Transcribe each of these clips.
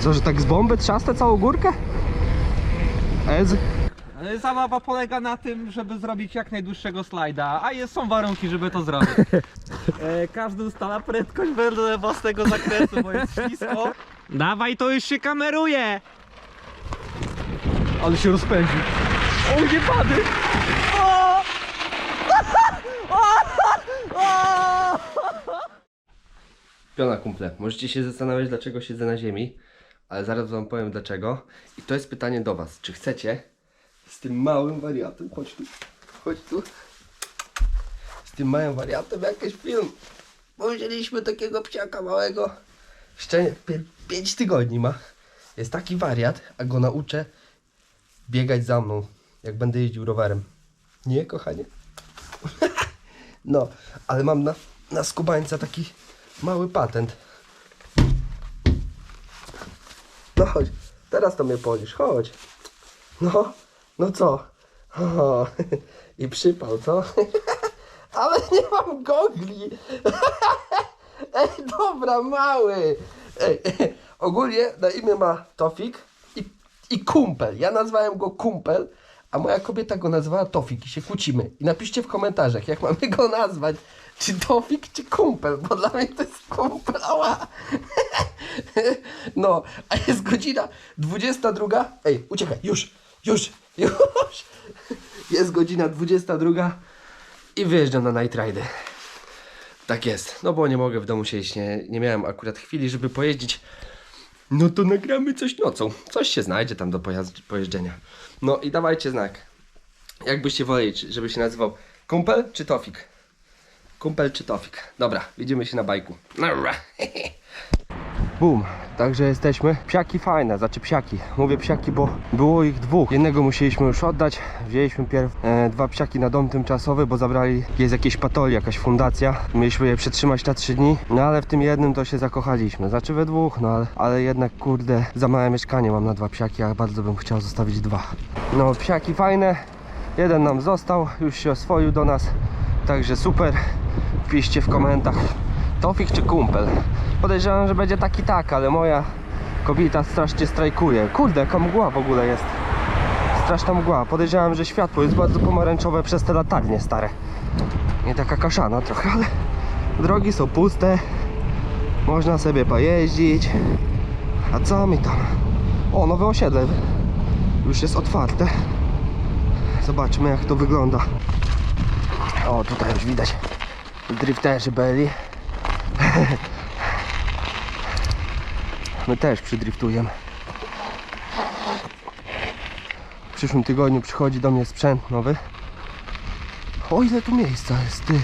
Co, że tak z bomby trzastę całą górkę? Ez? E, Zabawa polega na tym, żeby zrobić jak najdłuższego slajda, a jest, są warunki, żeby to zrobić. E, każdy ustala prędkość wedle własnego zakresu, bo jest ślisko. Dawaj, to już się kameruje! Ale się rozpędził. O, nie pady! O! Piona kumple, możecie się zastanawiać dlaczego siedzę na ziemi, ale zaraz wam powiem dlaczego. I to jest pytanie do was, czy chcecie z tym małym wariatem, chodź tu, chodź tu, z tym małym wariatem jakiś film. Bo wzięliśmy takiego psiaka małego, jeszcze 5 tygodni ma. Jest taki wariat, a go nauczę biegać za mną, jak będę jeździł rowerem. Nie, kochanie? No, ale mam na, na skubańca taki mały patent. No chodź, teraz to mnie polisz, chodź. No, no co? O, I przypał, co? Ale nie mam gogli. Ej, dobra, mały. Ej, ogólnie na imię ma Tofik i, i Kumpel. Ja nazwałem go Kumpel, a moja kobieta go nazwała Tofik i się kłócimy. I napiszcie w komentarzach, jak mamy go nazwać. Czy Tofik, czy Kumpel, bo dla mnie to jest Kumpel. Ała. No, a jest godzina 22. Ej, uciekaj, już, już, już. Jest godzina 22 i wyjeżdżam na Night Ride. Tak jest, no bo nie mogę w domu siedzieć, nie, nie miałem akurat chwili, żeby pojeździć. No to nagramy coś nocą. Coś się znajdzie tam do pojeżdżenia. No i dawajcie znak. Jak byście woleli, żeby się nazywał Kumpel czy Tofik? Kumpel czy Tofik? Dobra, widzimy się na bajku. Dobra. Bum, także jesteśmy. Psiaki fajne, znaczy psiaki. Mówię psiaki, bo było ich dwóch. Jednego musieliśmy już oddać. Wzięliśmy pierw e, dwa psiaki na dom tymczasowy, bo zabrali, jest jakieś patoli, jakaś fundacja. Mieliśmy je przetrzymać na trzy dni. No ale w tym jednym to się zakochaliśmy. Znaczy we dwóch, no ale, ale jednak kurde, za małe mieszkanie mam na dwa psiaki, a bardzo bym chciał zostawić dwa. No psiaki fajne. Jeden nam został, już się oswoił do nas. Także super. Piszcie w komentarzach. Tofik czy kumpel? Podejrzewam, że będzie tak i tak, ale moja kobieta strasznie strajkuje. Kurde, jaka mgła w ogóle jest. Straszna mgła. Podejrzewam, że światło jest bardzo pomarańczowe przez te latarnie stare. Nie taka kaszana trochę, ale drogi są puste. Można sobie pojeździć. A co mi tam? O, nowe osiedle. Już jest otwarte. Zobaczmy jak to wygląda. O, tutaj już widać drifterzy byli. My też przydriftujemy. W przyszłym tygodniu przychodzi do mnie sprzęt nowy. O ile tu miejsca jest ty. Eee,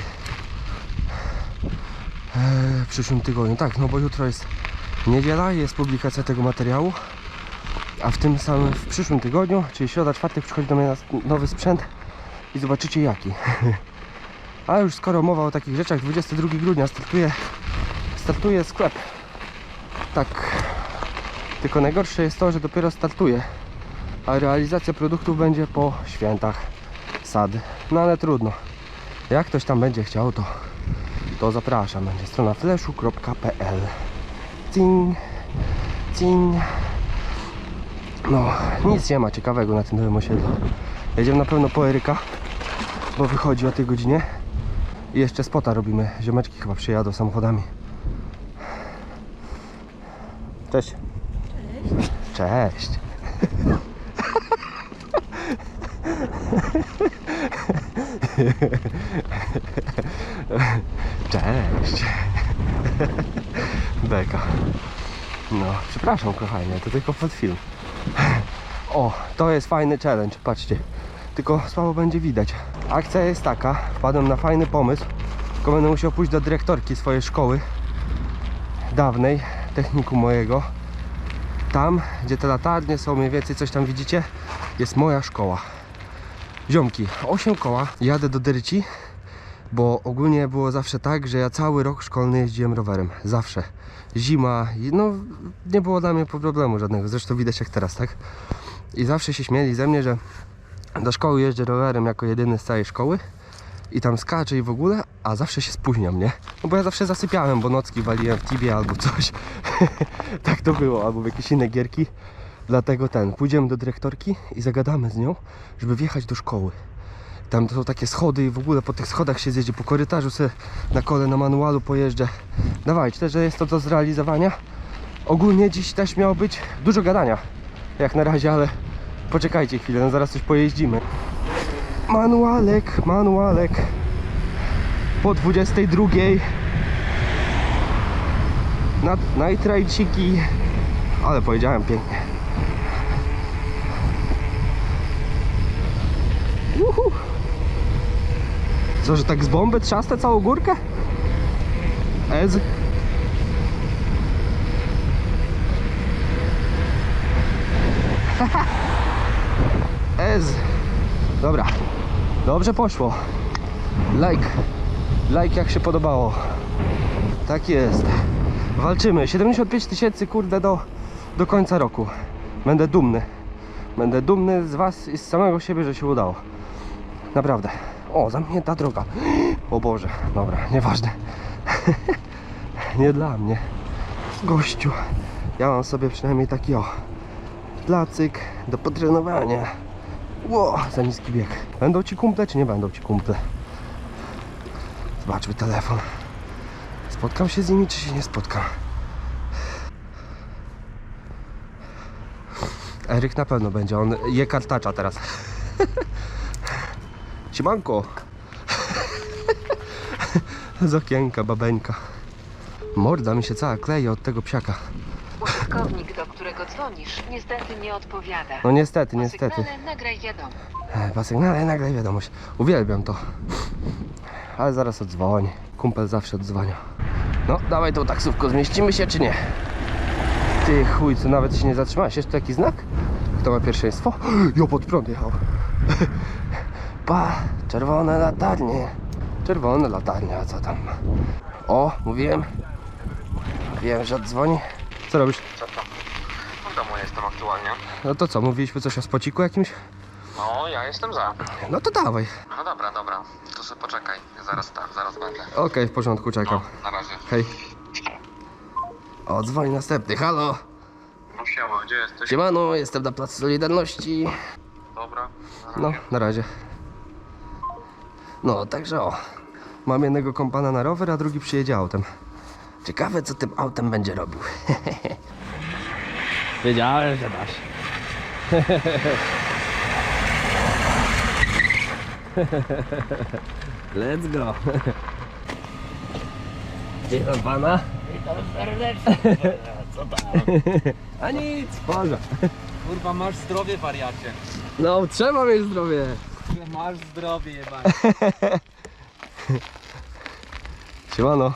w przyszłym tygodniu, tak, no bo jutro jest niedziela jest publikacja tego materiału. A w tym samym, w przyszłym tygodniu, czyli środa, czwartek przychodzi do mnie nowy sprzęt i zobaczycie jaki. A już skoro mowa o takich rzeczach, 22 grudnia startuje, startuje sklep. Tak. Tylko najgorsze jest to, że dopiero startuje. A realizacja produktów będzie po świętach. Sad. No ale trudno. Jak ktoś tam będzie chciał, to, to zapraszam. Będzie strona fleszu.pl Cing. Cing. No, nic nie ma ciekawego na tym nowym osiedlu. Jedziemy na pewno po Eryka, bo wychodzi o tej godzinie. I jeszcze spota robimy. Ziomeczki chyba przyjadą samochodami. Cześć. Cześć. Cześć. Beka. No, przepraszam kochanie, to tylko pod film. O, to jest fajny challenge, patrzcie. Tylko słabo będzie widać. Akcja jest taka, wpadłem na fajny pomysł. Tylko będę musiał pójść do dyrektorki swojej szkoły dawnej, techniku mojego. Tam, gdzie te latarnie są, mniej więcej coś tam widzicie, jest moja szkoła. Ziomki, 8 koła, jadę do Deryci, bo ogólnie było zawsze tak, że ja cały rok szkolny jeździłem rowerem. Zawsze. Zima, no nie było dla mnie problemu żadnego, zresztą widać jak teraz, tak? I zawsze się śmieli ze mnie, że do szkoły jeżdżę rowerem jako jedyny z całej szkoły i tam skacze i w ogóle, a zawsze się spóźniam, nie? No bo ja zawsze zasypiałem, bo nocki waliłem w tibie albo coś. tak to było, albo w jakieś inne gierki. Dlatego ten, pójdziemy do dyrektorki i zagadamy z nią, żeby wjechać do szkoły. Tam są takie schody i w ogóle po tych schodach się zjedzie, po korytarzu sobie na kole, na manualu pojeżdżę. Dawajcie, też, jest to do zrealizowania. Ogólnie dziś też miało być dużo gadania, jak na razie, ale poczekajcie chwilę, no zaraz coś pojeździmy. Manualek, manualek. Po 22. Na, najtrajciki. Ale powiedziałem pięknie. Uhu. Co, że tak z bomby trzastę całą górkę? Ez. Ez. Dobra. Dobrze poszło. Like. Like jak się podobało. Tak jest. Walczymy. 75 tysięcy kurde do, do końca roku. Będę dumny. Będę dumny z was i z samego siebie, że się udało. Naprawdę. O, zamknięta droga. O Boże. Dobra, nieważne. Nie dla mnie. Gościu. Ja mam sobie przynajmniej taki o. Placyk do potrenowania. Ło, za niski bieg. Będą ci kumple, czy nie będą ci kumple? Zobaczmy telefon. Spotkam się z nimi, czy się nie spotkam? Eryk na pewno będzie, on je kartacza teraz. Siemanko. Z okienka, babeńka. Morda mi się cała kleje od tego psiaka. Użytkownik, do którego dzwonisz, niestety nie odpowiada. No niestety, Po niestety. sygnale nagraj wiadomość. Po sygnale nagle wiadomość. Uwielbiam to. Ale zaraz odzwoni. Kumpel zawsze odzwania. No, dawaj tą taksówką, zmieścimy się czy nie? Ty chuj, co nawet się nie zatrzymałeś. Jeszcze taki znak? Kto ma pierwszeństwo? Jo, pod prąd jechał. Pa, czerwone latarnie. Czerwone latarnie, a co tam? O, mówiłem. Wiem, że odzwoni. Co robisz? Co tam? W domu jestem aktualnie. No to co, mówiliśmy coś o spociku jakimś? No, ja jestem za. No to dawaj. No dobra, dobra. To sobie poczekaj. Zaraz tak, zaraz będę. Okej, w porządku, czekam. No, na razie. Hej. O, dzwoni następny. Halo. No siema, gdzie jesteś? Siemano, jestem na Placu Solidarności. Dobra. na No, razie. na razie. No, także o. Mam jednego kompana na rower, a drugi przyjedzie autem. Ciekawe, co tym autem będzie robił. Wiedziałem, że dasz. Let's go. Witam pana. Witam serdecznie. Co tam? A nic, porze. Kurwa, masz zdrowie, wariacie. No, trzeba mieć zdrowie. Masz zdrowie, jebanie. Siemano.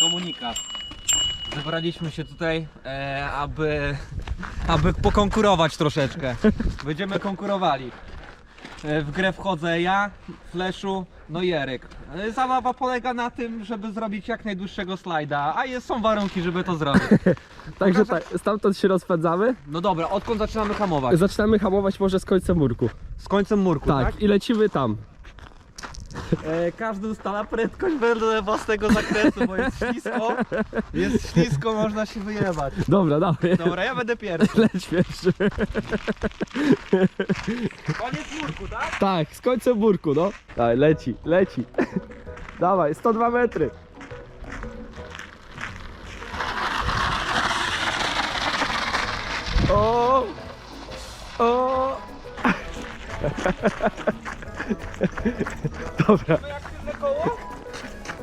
Komunikat. Zebraliśmy się tutaj, e, aby, aby pokonkurować troszeczkę. Będziemy konkurowali. E, w grę wchodzę ja, Fleszu, no i Eryk. E, zabawa polega na tym, żeby zrobić jak najdłuższego slajda, a jest, są warunki, żeby to zrobić. Także tak, stamtąd się rozpędzamy. No dobra, odkąd zaczynamy hamować? Zaczynamy hamować może z końcem murku. Z końcem murku, tak? Tak, i lecimy tam. E, każdy ustala prędkość wedle własnego zakresu, bo jest ślisko. Jest ślisko, można się wyjebać. Dobra, dawaj. Dobra, ja będę pierwszy. Leć pierwszy. Koniec murku, tak? Tak, z końcem murku, no. Dawaj, leci, leci. Dawaj, 102 metry. O! O! Dobra. To jak tylne koło?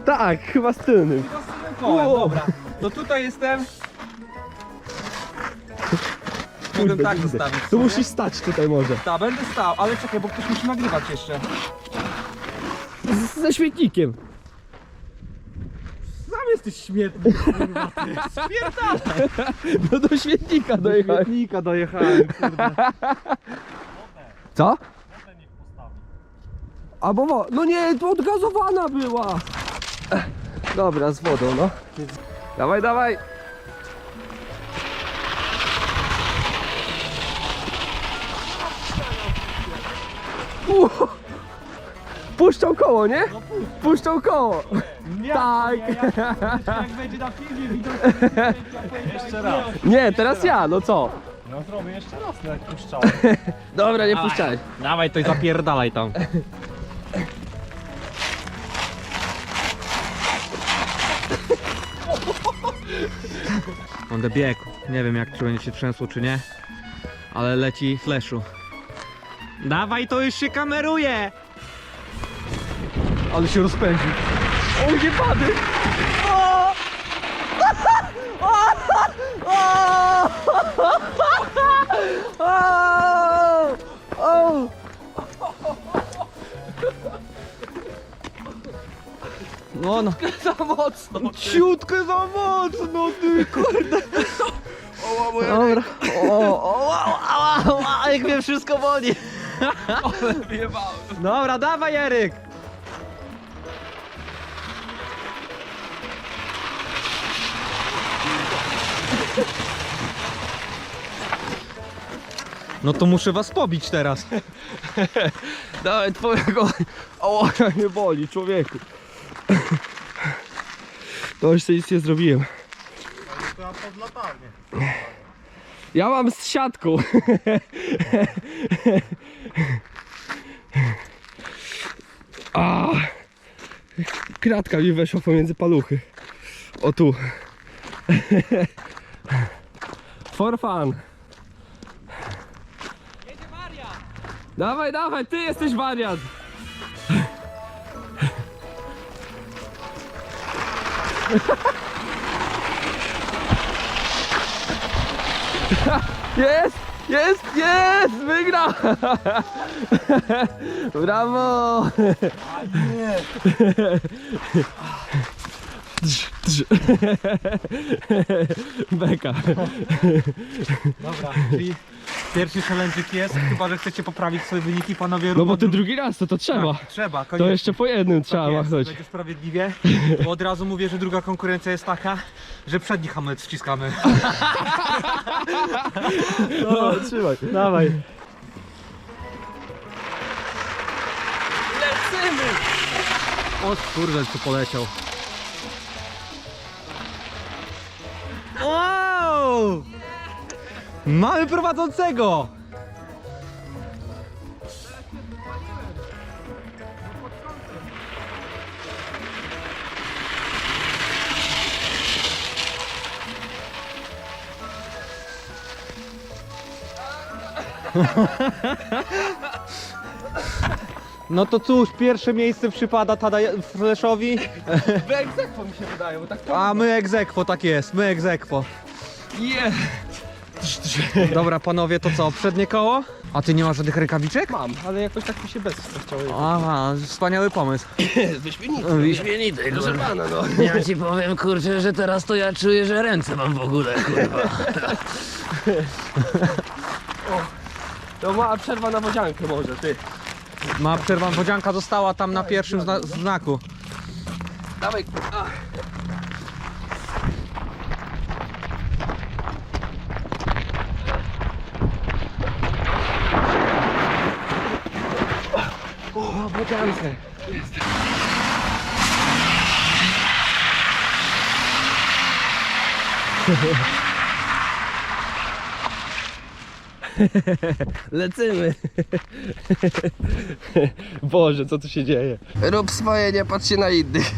Tak, chyba z tylnym. Chyba z tylnym kołem, Wow. dobra. To tutaj jestem. Mogę tak widzę. zostawić Tu sobie. musisz stać tutaj może. Ta, będę stał, ale czekaj, bo ktoś musi nagrywać jeszcze. Z, ze śmietnikiem. Sam jesteś śmietny. Spierdalaj. No do śmietnika dojechałem. Śmietnika dojechałem. Co? Albo wo... No nie, to odgazowana była. Ech, Dobra, z wodą, no. Dawaj, dawaj. U, puszczą koło, nie? Puszczą koło. Nie, Tak. Nie, ja, jak będzie na filmie widać, Jeszcze raz. Nie, teraz ja, no co? No zrobię jeszcze raz, no jak puszczałem. Dobra, nie puszczaj. Dawaj to i zapierdalaj tam. On biegł. Nie wiem jak czy będzie się trzęsło czy nie. Ale leci fleszu. Dawaj to już się kameruje! Ale się rozpędził. O, nie pady! No no. Za mocno! Ciutkę za mocno ty kurde. Dobra. O, o, ała, ała, ała, jak mnie wszystko boli. Dobra, dawaj Eryk. No to muszę was pobić teraz. Dawaj twojego ołonia nie boli, człowieku. To jeszcze nic nie zrobiłem. Ja mam z siatką. A, kratka mi weszła pomiędzy paluchy. O tu. For fun. Dawaj, dawaj, ty jesteś wariat! Jest! Jest! Jest! Wygrał! Brawo! Beka. Dobra, czyli pierwszy challenge'ik jest, chyba że chcecie poprawić swoje wyniki panowie. No bo ty dru- drugi raz, to to trzeba. Tak, trzeba, To koniecznie. jeszcze po jednym trzeba Tak jest, machnąć. Będzie sprawiedliwie, bo od razu mówię, że druga konkurencja jest taka, że przedni hamulec wciskamy. No, trzymaj. Dawaj. Lecimy! O kurde, co poleciał. Wow! Mamy prowadzącego! No to cóż, pierwsze miejsce przypada Tadaj Fleszowi, Egzekwo mi się wydaje, bo tak to... a my egzekwo, tak jest, my egzekwo. Dobra panowie, to co, przednie koło? A ty nie masz żadnych rękawiczek? Mam, ale jakoś tak mi się bez chciało. Aha, wspaniały pomysł. Wyśmienity. Wyśmienity, Proszę kurwa. pana, no. Ja ci powiem, kurczę, że teraz to ja czuję, że ręce mam w ogóle, kurwa. To mała przerwa na wodziankę może, ty. Ma przerwa, wodzianka została tam na pierwszym zna znaku. Dawaj. A. O, wodziance. Lecimy. Boże, co tu się dzieje? Rób swoje, nie patrz się na innych.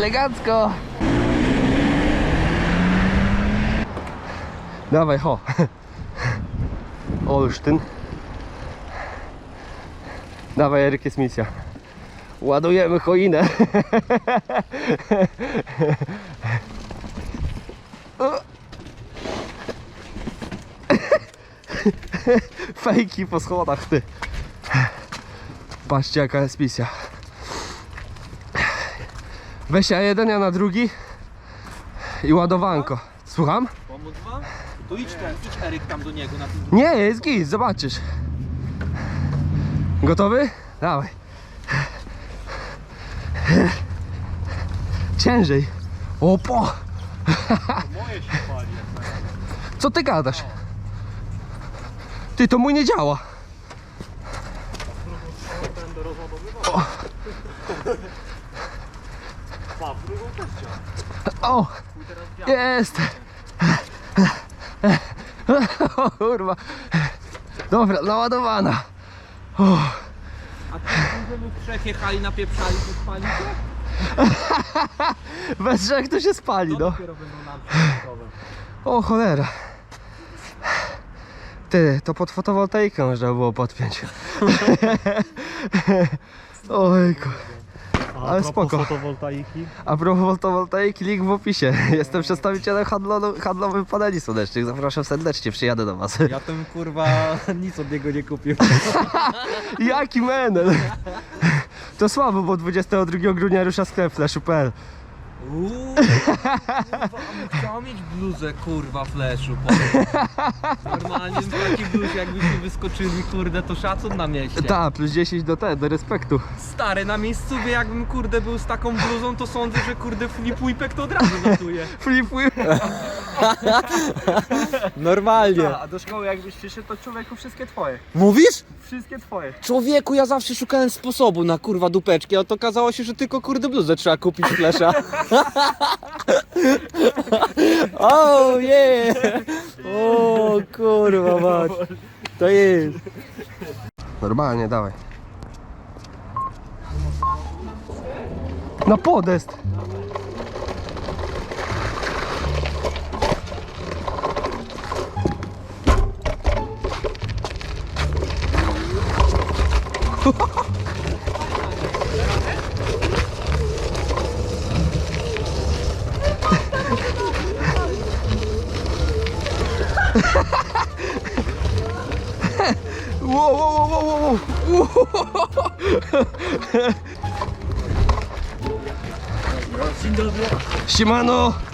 Elegancko. Dawaj, ho. Olsztyn. Dawaj, Eryk, jest misja. Ładujemy choinę. fejki po schodach, ty. Patrzcie jaka jest misja. Weź ja jeden, ja na drugi. I ładowanko. Słucham? Pomóc wam? To idź ten, idź Eryk tam do niego na tym Nie, jest git, zobaczysz. Gotowy? Dawaj. Ciężej. Opo! Moje się pali. Co ty gadasz? Ty, to mój nie działa. O! Jest! O kurwa. Dobra, naładowana. A ty w trzech jechali, napieprzali, to spalicie? Bez trzech to się spali, no. Dopiero będą nam przygotowe. O cholera. Ty, to pod fotowoltaikę można było podpiąć. Ojku. Ale spoko. fotowoltaiki. A propos fotowoltaiki, link w opisie. Jestem przedstawicielem handlo- handlowym paneli słonecznych. Zapraszam serdecznie, przyjadę do was. Ja tym kurwa nic od niego nie kupię. Jaki menel! To słabo, bo 22 grudnia rusza sklep flashu.pl. Uuu, chciał mieć bluzę kurwa fleszu. powiem. Normalnie w takiej bluzie jakbyśmy wyskoczyli, kurde, to szacun na mieście. Ta, plus 10 do te, do respektu. Stary, na miejscu jakbym kurde był z taką bluzą, to sądzę, że kurde flipujpek to od razu notuje. Flipuj. Normalnie. A do szkoły jakbyś przyszedł, to człowieku wszystkie twoje. Mówisz? Wszystkie twoje. Człowieku, ja zawsze szukałem sposobu na kurwa dupeczki, a to okazało się, że tylko kurde bluzę trzeba kupić flesza. oh yeah! O kurwa mać. To jest. Normalnie, dawaj. Na podest. Wow, wow, wow, wow, wow. Siemano!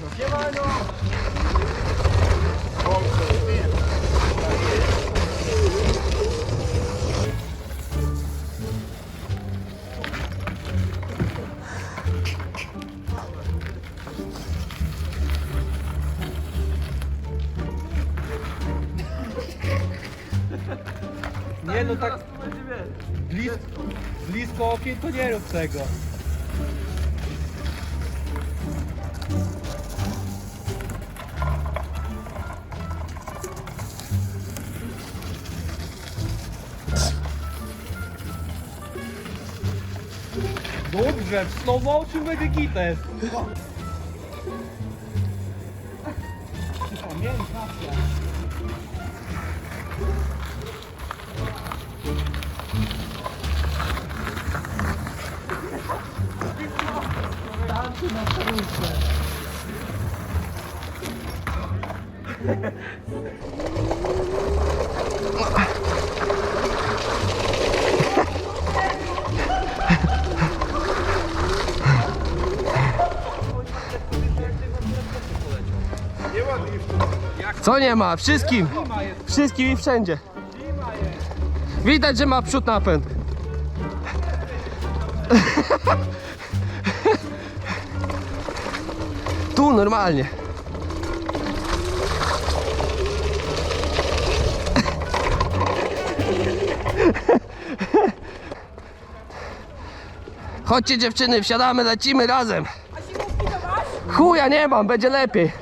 Blisko, okien to nie rób tego. Dobrze, w slow motion będzie gites. Pamiętam. Co nie ma? Wszystkim! Wszystkim i wszędzie. Widać, że ma przód napęd. Tu normalnie. Chodźcie dziewczyny, wsiadamy, lecimy razem. Chuja nie mam, będzie lepiej.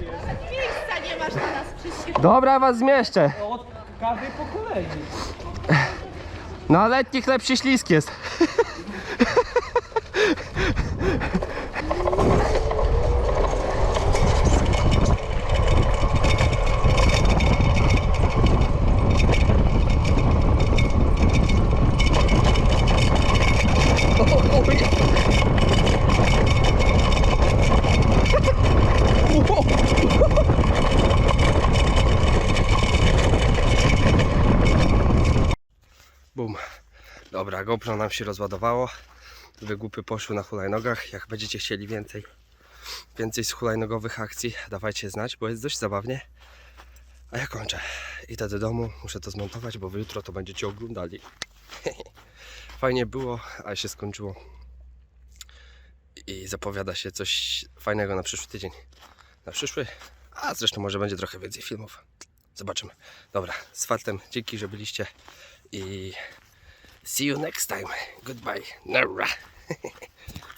Miejsca nie masz na nas przecież. Dobra, was zmieszczę. Od każdej po kolei. Na letni chleb się ślisk jest. Dobra, GoPro nam się rozładowało. Wygłupy poszły na hulajnogach. Jak będziecie chcieli więcej, więcej z hulajnogowych akcji, dawajcie znać, bo jest dość zabawnie. A ja kończę. Idę do domu, muszę to zmontować, bo jutro to będziecie oglądali. Fajnie było, ale się skończyło. I zapowiada się coś fajnego na przyszły tydzień. Na przyszły, a zresztą może będzie trochę więcej filmów. Zobaczymy. Dobra, z fartem. Dzięki, że byliście i see you next time. Goodbye. Nara.